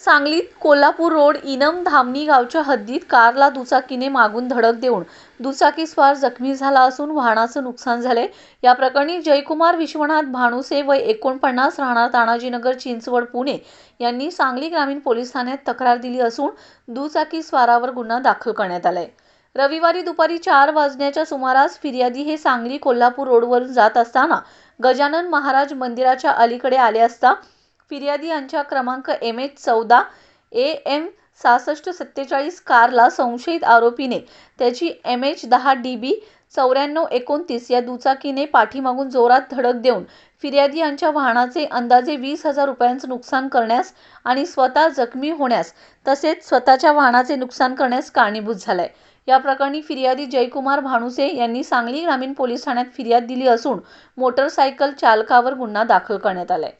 सांगलीत Kolhapur road enum Dhamani गावच्या हद्दीत कारला दुचाकीने मागून धडक देऊन दुचाकीस्वार जखमी झाला असून वाहनाचं नुकसान झाले या प्रकरणी जयकुमार विश्वनाथ भानुसे व एकोणपन्नास राहणार तानाजीनगर चिंचवड पुणे यांनी सांगली ग्रामीण पोलीस ठाण्यात तक्रार दिली असून दुचाकीस्वारावर गुन्हा दाखल करण्यात आलाय. रविवारी दुपारी चार वाजण्याच्या सुमारास फिर्यादी हे सांगली कोल्हापूर रोडवरून जात असताना गजानन महाराज मंदिराच्या अलीकडे आले असता फिर्यादी यांच्या क्रमांक एम एच चौदा ए एम सहासष्ट सत्तेचाळीस कारला संशयित आरोपीने त्याची एम एच दहा डी बी चौऱ्याण्णव एकोणतीस या दुचाकीने पाठीमागून जोरात धडक देऊन फिर्यादी यांच्या वाहनाचे अंदाजे वीस हजार रुपयांचं नुकसान करण्यास आणि स्वतः जखमी होण्यास तसेच स्वतःच्या वाहनाचे नुकसान करण्यास कारणीभूत झालाय. या प्रकरणी फिर्यादी जयकुमार भानुसे यांनी सांगली ग्रामीण पोलीस ठाण्यात फिर्याद दिली असून मोटरसायकल चालकावर गुन्हा दाखल करण्यात आलाय.